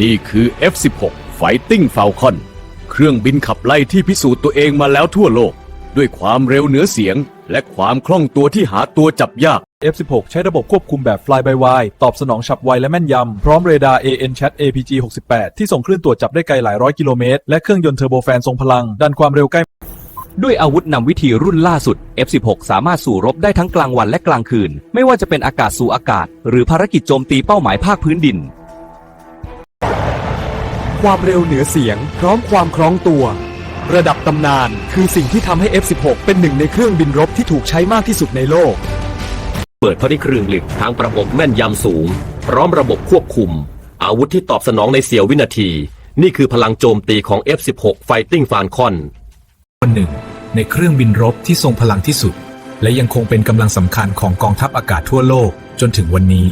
นี่คือ F16 Fighting Falcon เครื่องบินขับไล่ที่พิสูจน์ตัวเองมาแล้วทั่วโลก ด้วยความเร็วเหนือเสียง และความคล่องตัวที่หาตัวจับยาก F16 ใช้ระบบควบคุมแบบ Fly by Wire ตอบสนองฉับไวและแม่นยำ พร้อมเรดาร์ AN Chat APG 68ที่ส่งคลื่นตรวจจับได้ไกลหลายร้อยกิโลเมตร และเครื่องยนต์เทอร์โบแฟนทรงพลัง ดันความเร็วใกล้ ด้วยอาวุธนำวิธีรุ่นล่าสุด F16 สามารถสู่รบได้ทั้งกลางวันและกลางคืน ไม่ว่าจะเป็นอากาศสู่อากาศ หรือภารกิจโจมตีเป้าหมายภาคพื้นดิน ความเร็วเหนือเสียง พร้อมความคล้องตัว ระดับตำนานคือสิ่งที่ทำให้ F16 เป็นหนึ่งในเครื่องบินรบที่ถูกใช้มากที่สุดในโลก เปิดพริเครื่องหลิกทางประบบแม่นยำสูง พร้อมระบบควบคุม อาวุธที่ตอบสนองในเสี้ยววินาที นี่คือพลังโจมตีของ F16 Fighting Falcon คนหนึ่ง ในเครื่องบินรบที่ทรงพลังที่สุด และยังคงเป็นกำลังสำคัญของกองทัพอากาศทั่วโลกจนถึงวันนี้